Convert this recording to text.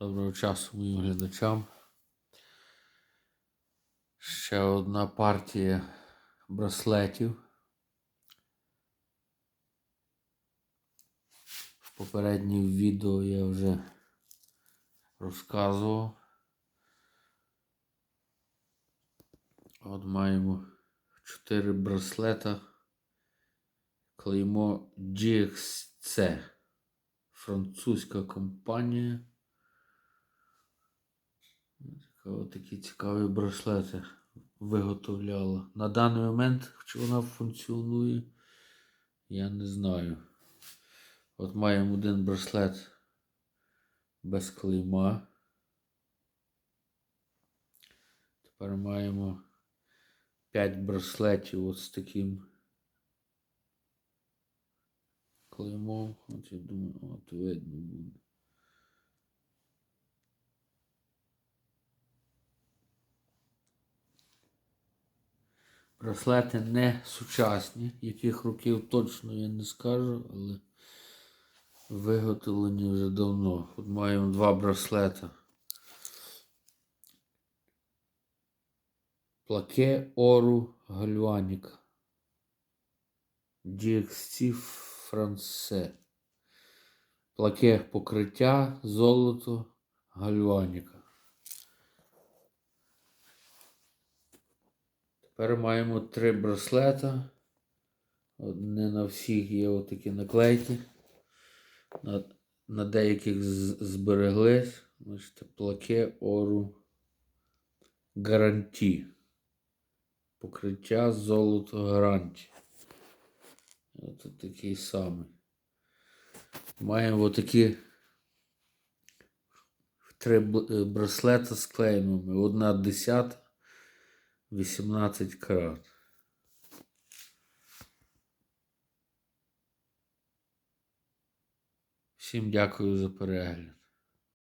Доброго часу моїм глядачам. Ще одна партія браслетів. В попередніх відео я вже розказував. От маємо 4 браслета. Клеймо GXC. Французька компанія. Такі цікаві браслети виготовляла. На даний момент, чи вона функціонує, я не знаю. От маємо один браслет без клейма. Тепер маємо 5 браслетів от з таким клеймом. От я думаю, от видно буде. Браслети не сучасні, яких років точно я не скажу, але виготовлені вже давно. От маємо два браслета. Плаке Ору Гальваніка. DXC Франсе. Плаке покриття, золото, гальваніка. Тепер маємо три браслета. От Не на всіх є отакі наклейки. На, на деяких збереглись. Бачите, плаке ору гаранті. Покриття золото гаранті. От такий самий. Маємо отакі три е, браслета з клеймами. Одна десята. 18 карат. Всім дякую за перегляд.